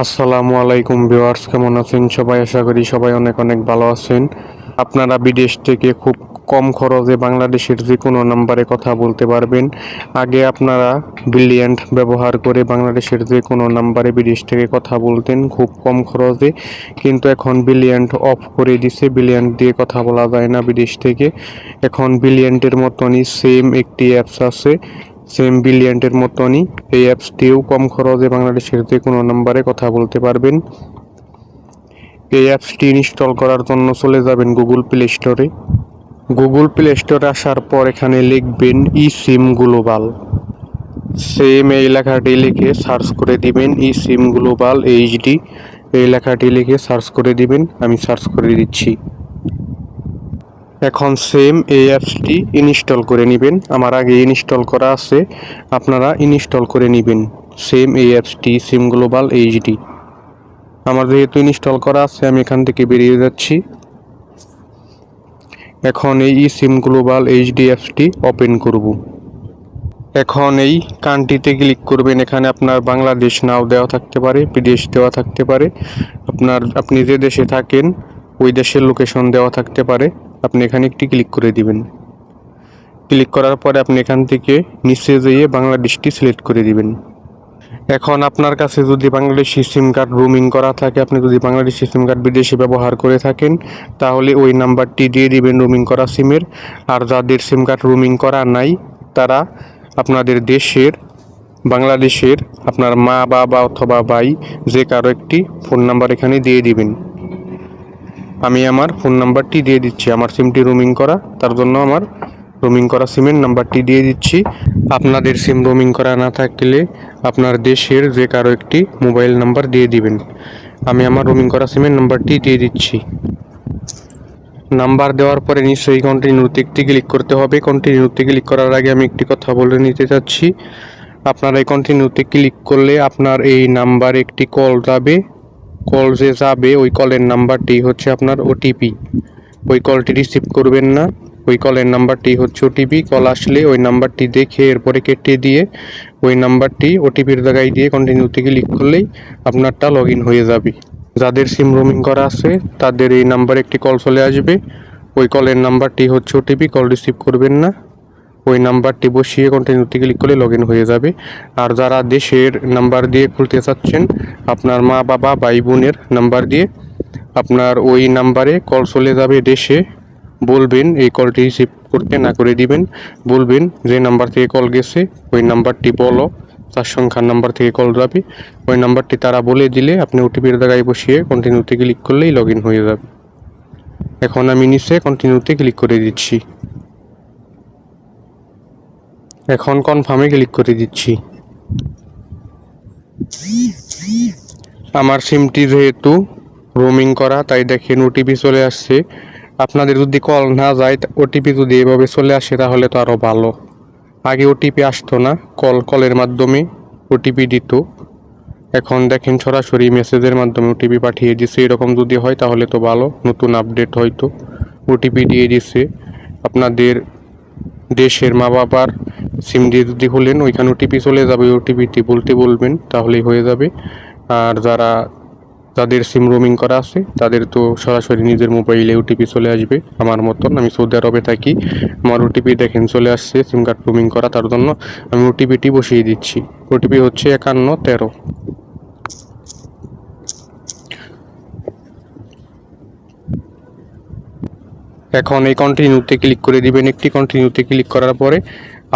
আসসালামু আলাইকুম ভিউয়ার্স, কেমন আছেন সবাই? আশা করি সবাই অনেক অনেক ভালো আছেন। আপনারা বিদেশ থেকে খুব কম খরচে বাংলাদেশের যে কোনো নাম্বারে কথা বলতে পারবেন। আগে আপনারা ব্রিলিয়ান্ট ব্যবহার করে বাংলাদেশের যে কোনো নাম্বারে বিদেশ থেকে কথা বলতেন খুব কম খরচে। কিন্তু এখন ব্রিলিয়ান্ট অফ করে দিছে, ব্রিলিয়ান্ট দিয়ে কথা বলা যায় না বিদেশ থেকে। এখন ব্রিলিয়ান্টের মতনই সেম একটি অ্যাপস আছে। সেম ব্রিলিয়ান্টের মতনই এই অ্যাপসটিও কম খরচে বাংলাদেশের যে কোনো নাম্বারে কথা বলতে পারবেন। এই অ্যাপসটি ইনস্টল করার জন্য চলে যাবেন গুগল প্লে স্টোরে গুগল প্লে স্টোরে আসার পর এখানে লিখবেন ই সিম গ্লোবাল সেম এই লেখাটি লিখে সার্চ করে দিবেন ই সিম গ্লোবাল এইচডি এই লেখাটি লিখে সার্চ করে দিবেন, আমি সার্চ করে দিচ্ছি। এখন সেম এই অ্যাপসটি ইনস্টল করে নেবেন। আমার আগে ইনস্টল করা আছে, আপনারা ইনস্টল করে নেবেন। সেম এই অ্যাপসটি সিম গ্লোবাল এইচডি আমার যেহেতু ইনস্টল করা আছে, আমি এখান থেকে বেরিয়ে যাচ্ছি। এখন এই ই সিম গ্লোবাল এইচডি অ্যাপসটি ওপেন করব। এখন এই কান্ট্রিতে ক্লিক করবেন, এখানে আপনার বাংলাদেশ নাও দেওয়া থাকতে পারে, বিদেশ দেওয়া থাকতে পারে। আপনার, আপনি যে দেশে থাকেন ওই দেশের লোকেশন দেওয়া থাকতে পারে, আপনি এখানে একটি ক্লিক করে দিবেন। ক্লিক করার পরে আপনি এখান থেকে নিচে যেয়ে বাংলাদেশটি সিলেক্ট করে দিবেন। এখন আপনার কাছে যদি বাংলাদেশি সিম কার্ড রুমিং করা থাকে, আপনি যদি বাংলাদেশি সিম কার্ড বিদেশে ব্যবহার করে থাকেন, তাহলে ওই নাম্বারটি দিয়ে দিবেন রুমিং করা সিমের আর যাদের সিম কার্ড রুমিং করা নাই, তারা আপনাদের দেশের, বাংলাদেশের আপনার মা, বাবা অথবা ভাই যে কারও একটি ফোন নাম্বার এখানে দিয়ে দিবেন। আমি আমার ফোন নাম্বারটি দিয়ে দিচ্ছি। আমার সিমটি রোমিং করা। তার জন্য আমার রোমিং করা সিমের নাম্বারটি দিয়ে দিচ্ছি। আপনাদের সিম রোমিং করা না থাকলে আপনার দেশের যে কারও একটি মোবাইল নাম্বার দিয়ে দিবেন। আমি আমার রোমিং করা সিমের নাম্বারটি দিয়ে দিচ্ছি। নাম্বার দেওয়ার পরে নিশ্চয়ই কন্টিনিউতে একটি ক্লিক করতে হবে। কন্টিনিউতে ক্লিক করার আগে আমি একটি কথা বলে নিতে চাচ্ছি। আপনার এই কন্টিনিউতে ক্লিক করলে আপনার এই নাম্বারে একটি কল যাবে। কল যে যাবে, ওই কলের নাম্বারটি হচ্ছে আপনার ওটিপি ওই কলটি রিসিভ করবেন না, ওই কলের নাম্বারটি হচ্ছে ওটিপি কল আসলে ওই নাম্বারটি দেখে এরপরে কেটে দিয়ে ওই নাম্বারটি ওটিপির জায়গায় দিয়ে কন্টিনিউ থেকে ক্লিক করলেই আপনারটা লগ হয়ে যাবে। যাদের সিম রোমিং করা আছে, তাদের এই নাম্বারে একটি কল চলে আসবে। ওই কলের নাম্বারটি হচ্ছে ওটিপি কল রিসিভ করবেন না। ওই নাম্বারটি বসিয়ে কন্টিনিউতে ক্লিক করলে লগ হয়ে যাবে। আর যারা দেশের নাম্বার দিয়ে খুলতে চাচ্ছেন, আপনার মা, বাবা, ভাই, বোনের নাম্বার দিয়ে আপনার ওই নাম্বারে কল চলে যাবে দেশে। বলবেন এই কলটি রিসিভ করতে না করে দিবেন। বলবেন যে নাম্বার থেকে কল গেছে, ওই নাম্বারটি বলো চার সংখ্যার নাম্বার থেকে কল যাবে। ওই নাম্বারটি তারা বলে দিলে আপনি ওটিপির জায়গায় বসিয়ে কন্টিনিউতে ক্লিক করলেই লগ হয়ে যাবে। এখন আমি নিচে কন্টিনিউতে ক্লিক করে দিচ্ছি। এখন কনফার্মে ক্লিক করে দিচ্ছি। আমার সিমটি যেহেতু রোমিং করা, তাই দেখেন ওটিপি চলে আসছে। আপনাদের যদি কল না যায় ওটিপি যদি এভাবে চলে আসে, তাহলে তো আরও ভালো। আগে ওটিপি আসতো না কল কলের মাধ্যমে ওটিপি দিত। এখন দেখেন সরাসরি মেসেজের মাধ্যমে ওটিপি পাঠিয়ে দিছে। এরকম যদি হয়, তাহলে তো ভালো। নতুন আপডেট হয়তো। ওটিপি দিয়ে দিছে। আপনাদের দেশের মা বাবার সিম দিয়ে যদি হলেন ওইখানে ওটিপি চলে যাবে ওটিপিটি বলতে বলবেন তাহলেই হয়ে যাবে। আর যারা যাদের সিম রোমিং করা আছে, তাদের তো সরাসরি নিজের মোবাইলে ওটিপি চলে আসবে। আমার মতন, আমি সৌদি আরবে থাকি, আমার ওটিপি দেখেন চলে আসছে, সিম কার্ড রোমিং করা, তার জন্য আমি ওটিপিটি বসিয়ে দিচ্ছি। ওটিপি হচ্ছে একান্ন, তেরো। এখন এই কন্টিনিউতে ক্লিক করে দিবেন। একটি কন্টিনিউতে ক্লিক করার পরে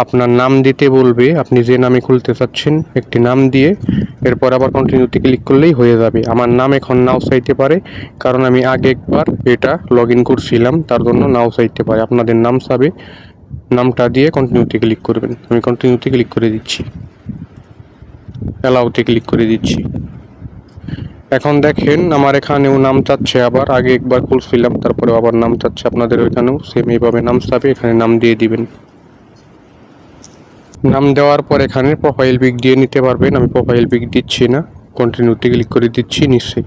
আপনার নাম দিতে বলবে, আপনি যে নামে খুলতে চাচ্ছেন একটি নাম দিয়ে, এরপর আবার কন্টিনিউতে ক্লিক করলেই হয়ে যাবে। আমার নাম এখন নাও চাইতে পারে, কারণ আমি আগে একবার এটা লগ ইন করছিলাম, তার জন্য নাও চাইতে পারে। আপনাদের নাম চাবে, নামটা দিয়ে কন্টিনিউতে ক্লিক করবেন। আমি কন্টিনিউতে ক্লিক করে দিচ্ছি। অ্যালাউতে ক্লিক করে দিচ্ছি। এখন দেখেন, আমার এখানেও নাম চাচ্ছে আবার, আগে একবার খুলছিলাম তারপরে আবার নাম চাচ্ছে। আপনাদের ওইখানেও সেম এইভাবে নাম চাবে, এখানে নাম দিয়ে দিবেন। নাম দেওয়ার পর এখানে প্রোফাইল পিক দিয়ে নিতে পারবেন। আমি প্রোফাইল পিক দিচ্ছি না। কন্টিনিউতে ক্লিক করে দিচ্ছি নিচে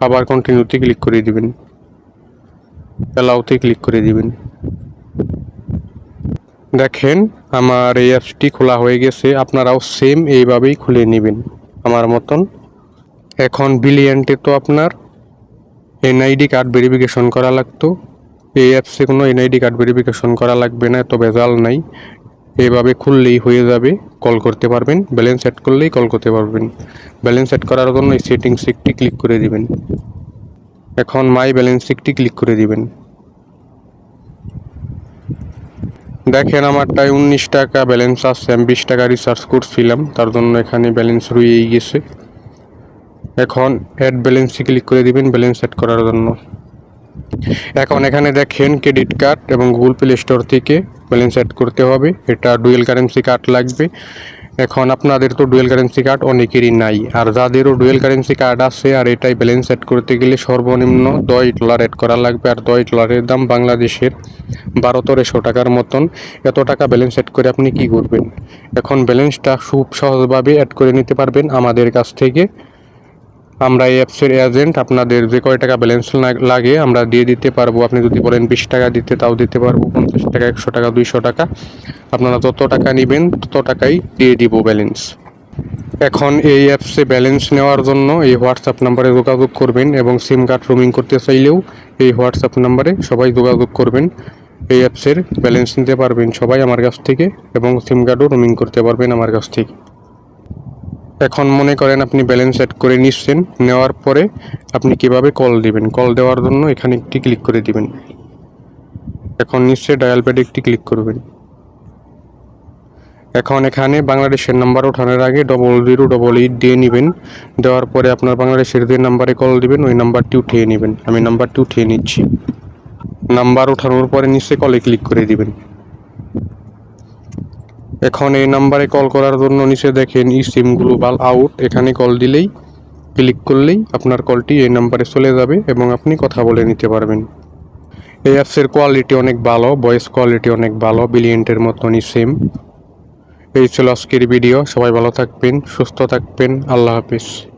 আবার কন্টিনিউতে ক্লিক করে দিবেন। অ্যালাউতে ক্লিক করে দিবেন। দেখেন, আমার এই অ্যাপসটি খোলা হয়ে গেছে। আপনারাও সেম এইভাবেই খুলে নেবেন আমার মতন। এখন বিলিয়নটে তো আপনার। এনআইডি কার্ড ভেরিফিকেশন করা লাগতো। এই অ্যাপসে কোনো এনআইডি কার্ড ভেরিফিকেশন করা লাগবে না এত ভেজাল নাই। এভাবে খুললেই হয়ে যাবে, কল করতে পারবেন, ব্যালেন্স সেট করলেই কল করতে পারবেন। ব্যালেন্স সেট করার জন্য এই সেটিংস একটি ক্লিক করে দিবেন। এখন মাই ব্যালেন্স একটি ক্লিক করে দিবেন। দেখেন আমার আমারটায় উনিশ টাকা ব্যালেন্স আছে আমি বিশ টাকা রিচার্জ করছিলাম, তার জন্য এখানে ব্যালেন্স রয়েই গেছে। এখন অ্যাড ব্যালেন্সে ক্লিক করে দিবেন, ব্যালেন্স সেট করার জন্য। এখন এখানে দেখেন ক্রেডিট কার্ড এবং গুগল প্লে স্টোর থেকে ব্যালেন্স অ্যাড করতে হবে। এটা ডুয়েল কারেন্সি কার্ড লাগবে। এখন আপনাদের তো ডুয়েল কারেন্সি কার্ড অনেকেরই নাই। আর যাদেরও ডুয়েল কারেন্সি কার্ড আছে, আর এটাই ব্যালেন্স অ্যাড করতে গেলে সর্বনিম্ন দশ ডলার অ্যাড করা লাগবে। আর দশ ডলারের দাম বাংলাদেশের বারো তেরোশো টাকার মতন। এত টাকা ব্যালেন্স অ্যাড করে আপনি কি করবেন? এখন ব্যালেন্সটা খুব সহজভাবে অ্যাড করে নিতে পারবেন আমাদের কাছ থেকে। আমরা এই অ্যাপসের এজেন্ট আপনাদের যে কয় টাকা ব্যালেন্স লাগে আমরা দিয়ে দিতে পারব। আপনি যদি বলেন বিশ টাকা দিতে, তাও দিতে পারব। পঞ্চাশ টাকা, একশো টাকা, দুইশো টাকা। আপনারা যত টাকা নেবেন, তত টাকাই দিয়ে দিব ব্যালেন্স এখন এই অ্যাপসে ব্যালেন্স নেওয়ার জন্য এই হোয়াটসঅ্যাপ নাম্বারে যোগাযোগ করবেন এবং সিম কার্ড রোমিং করতে চাইলেও এই হোয়াটসঅ্যাপ নাম্বারে সবাই যোগাযোগ করবেন। এই অ্যাপসের ব্যালেন্স নিতে পারবেন সবাই আমার কাছ থেকে এবং সিম কার্ডও রোমিং করতে পারবেন আমার কাছ থেকে। এখন মনে করেন আপনি ব্যালেন্স অ্যাড করে নিচ্ছেন, নেওয়ার পরে আপনি কীভাবে কল দিবেন? কল দেওয়ার জন্য এখানে একটি ক্লিক করে দিবেন। এখন নিশ্চয়ই ডায়াল প্যাডে একটি ক্লিক করবেন। এখন এখানে বাংলাদেশের নাম্বার ওঠানোর আগে ডবল জিরো ডবল এইট দিয়ে নেবেন। দেওয়ার পরে আপনার বাংলাদেশের যে নাম্বারে কল দিবেন, ওই নাম্বারটি উঠিয়ে নেবেন। আমি নাম্বারটি উঠিয়ে নিচ্ছি। নাম্বার ওঠানোর পরে নিচে কলে ক্লিক করে দিবেন। এখন এই নাম্বারে কল করার জন্য নিচে দেখেন ই সিম গ্লোবাল আউট এখানে কল দিলেই ক্লিক করলেই আপনার কলটি এই নাম্বারে চলে যাবে এবং আপনি কথা বলে নিতে পারবেন। এই অ্যাপসের কোয়ালিটি অনেক ভালো ভয়েস কোয়ালিটি অনেক ভালো বিলিয়েন্টের মতনই সেম এই ছিল আজকের ভিডিও সবাই ভালো থাকবেন, সুস্থ থাকবেন। আল্লাহ হাফিজ।